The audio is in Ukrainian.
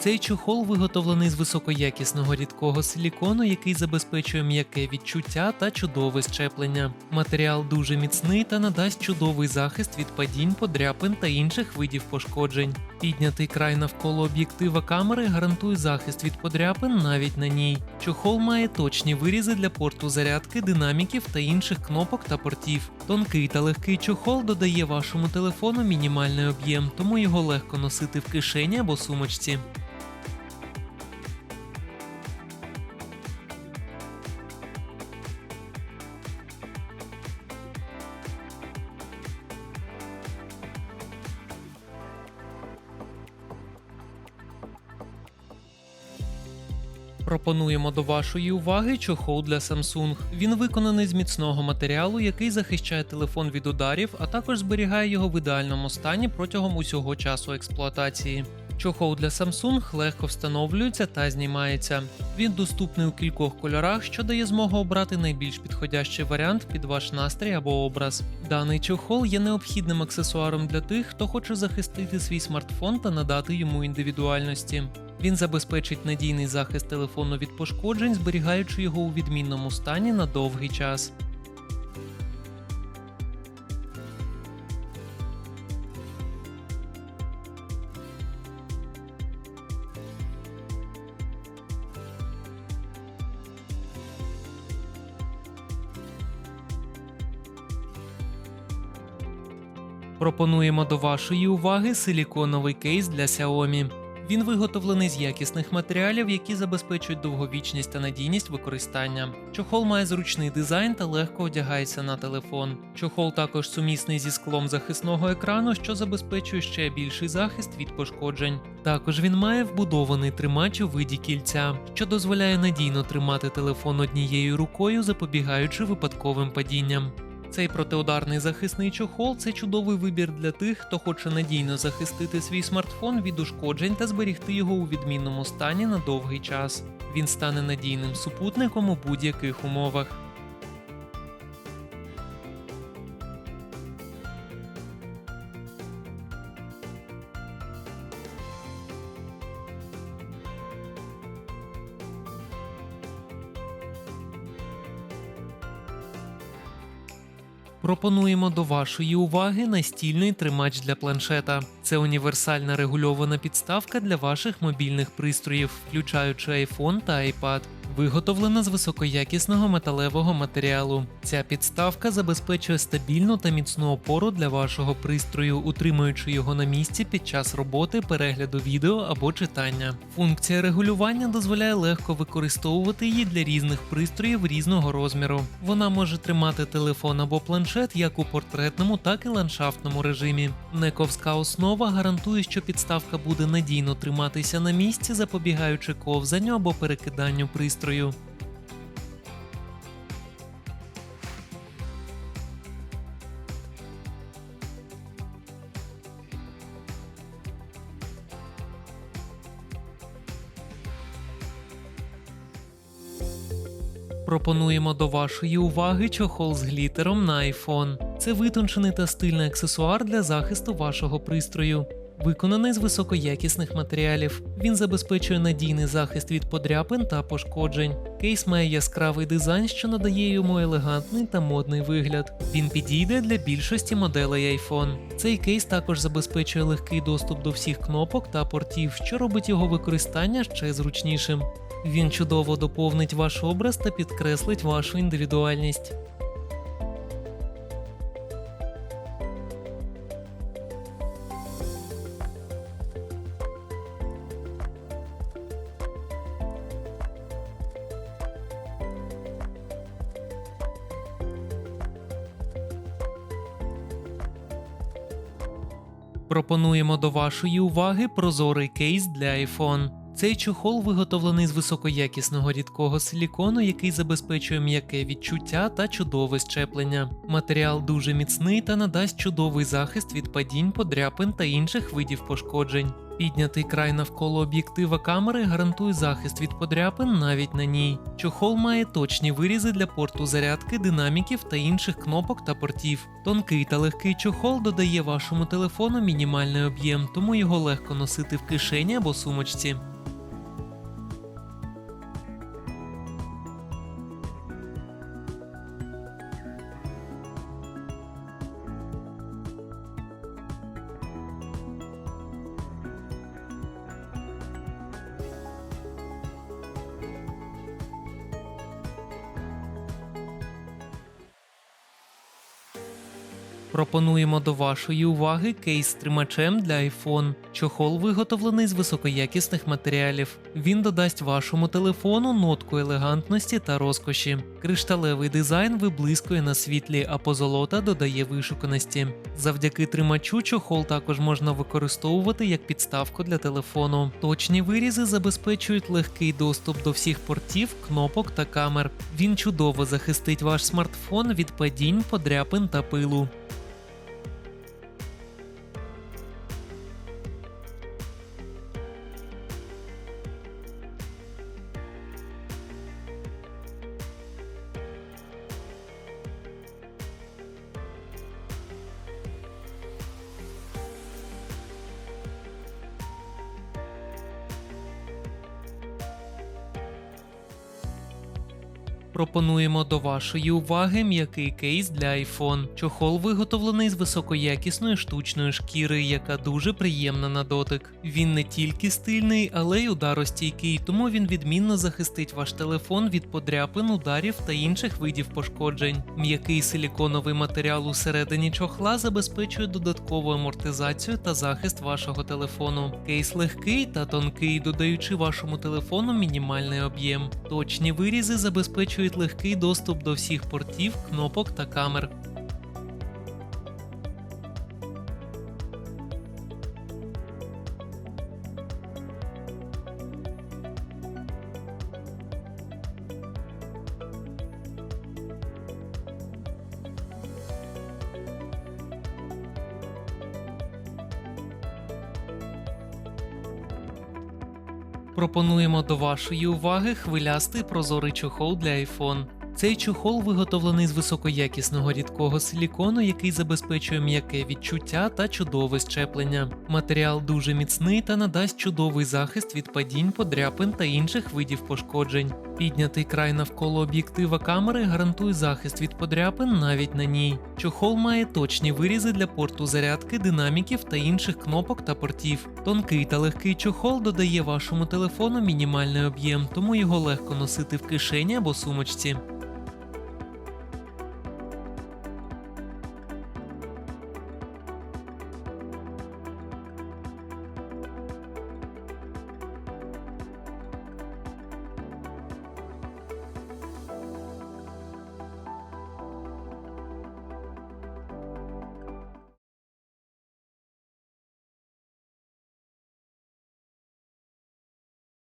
Цей чохол виготовлений з високоякісного рідкого силікону, який забезпечує м'яке відчуття та чудове щеплення. Матеріал дуже міцний та надасть чудовий захист від падінь, подряпин та інших видів пошкоджень. Піднятий край навколо об'єктива камери гарантує захист від подряпин навіть на ній. Чохол має точні вирізи для порту зарядки, динаміків та інших кнопок та портів. Тонкий та легкий чохол додає вашому телефону мінімальний об'єм, тому його легко носити в кишені або сумочці. Пропонуємо до вашої уваги чохол для Samsung. Він виконаний з міцного матеріалу, який захищає телефон від ударів, а також зберігає його в ідеальному стані протягом усього часу експлуатації. Чохол для Samsung легко встановлюється та знімається. Він доступний у кількох кольорах, що дає змогу обрати найбільш підходящий варіант під ваш настрій або образ. Даний чохол є необхідним аксесуаром для тих, хто хоче захистити свій смартфон та надати йому індивідуальності. Він забезпечить надійний захист телефону від пошкоджень, зберігаючи його у відмінному стані на довгий час. Пропонуємо до вашої уваги силіконовий кейс для Xiaomi. Він виготовлений з якісних матеріалів, які забезпечують довговічність та надійність використання. Чохол має зручний дизайн та легко одягається на телефон. Чохол також сумісний зі склом захисного екрану, що забезпечує ще більший захист від пошкоджень. Також він має вбудований тримач у виді кільця, що дозволяє надійно тримати телефон однією рукою, запобігаючи випадковим падінням. Цей протиударний захисний чохол це чудовий вибір для тих, хто хоче надійно захистити свій смартфон від ушкоджень та зберігти його у відмінному стані на довгий час. Він стане надійним супутником у будь-яких умовах. Пропонуємо до вашої уваги настільний тримач для планшета. Це універсальна регульована підставка для ваших мобільних пристроїв, включаючи iPhone та iPad. Виготовлена з високоякісного металевого матеріалу. Ця підставка забезпечує стабільну та міцну опору для вашого пристрою, утримуючи його на місці під час роботи, перегляду відео або читання. Функція регулювання дозволяє легко використовувати її для різних пристроїв різного розміру. Вона може тримати телефон або планшет як у портретному, так і ландшафтному режимі. Нековська основа гарантує, що підставка буде надійно триматися на місці, запобігаючи ковзанню або перекиданню пристрою. Пропонуємо до вашої уваги чохол з глітером на iPhone. Це витончений та стильний аксесуар для захисту вашого пристрою. Виконаний з високоякісних матеріалів. Він забезпечує надійний захист від подряпин та пошкоджень. Кейс має яскравий дизайн, що надає йому елегантний та модний вигляд. Він підійде для більшості моделей iPhone. Цей кейс також забезпечує легкий доступ до всіх кнопок та портів, що робить його використання ще зручнішим. Він чудово доповнить ваш образ та підкреслить вашу індивідуальність. Пропонуємо до вашої уваги прозорий кейс для iPhone. Цей чохол виготовлений з високоякісного рідкого силікону, який забезпечує м'яке відчуття та чудове щеплення. Матеріал дуже міцний та надасть чудовий захист від падінь, подряпин та інших видів пошкоджень. Піднятий край навколо об'єктива камери гарантує захист від подряпин навіть на ній. Чохол має точні вирізи для порту зарядки, динаміків та інших кнопок та портів. Тонкий та легкий чохол додає вашому телефону мінімальний об'єм, тому його легко носити в кишені або сумочці. Пропонуємо до вашої уваги кейс з тримачем для iPhone. Чохол виготовлений з високоякісних матеріалів. Він додасть вашому телефону нотку елегантності та розкоші. Кришталевий дизайн виблискує на світлі, а позолота додає вишуканості. Завдяки тримачу чохол також можна використовувати як підставку для телефону. Точні вирізи забезпечують легкий доступ до всіх портів, кнопок та камер. Він чудово захистить ваш смартфон від падінь, подряпин та пилу. Пропонуємо до вашої уваги м'який кейс для iPhone. Чохол виготовлений з високоякісної штучної шкіри, яка дуже приємна на дотик. Він не тільки стильний, але й ударостійкий, тому він відмінно захистить ваш телефон від подряпин, ударів та інших видів пошкоджень. М'який силіконовий матеріал усередині чохла забезпечує додаткову амортизацію та захист вашого телефону. Кейс легкий та тонкий, додаючи вашому телефону мінімальний об'єм. Точні вирізи забезпечують легкий доступ до всіх портів, кнопок та камер. Пропонуємо до вашої уваги хвилястий прозорий чохол для iPhone. Цей чохол виготовлений з високоякісного рідкого силікону, який забезпечує м'яке відчуття та чудове щеплення. Матеріал дуже міцний та надасть чудовий захист від падінь, подряпин та інших видів пошкоджень. Піднятий край навколо об'єктива камери гарантує захист від подряпин навіть на ній. Чохол має точні вирізи для порту зарядки, динаміків та інших кнопок та портів. Тонкий та легкий чохол додає вашому телефону мінімальний об'єм, тому його легко носити в кишені або сумочці.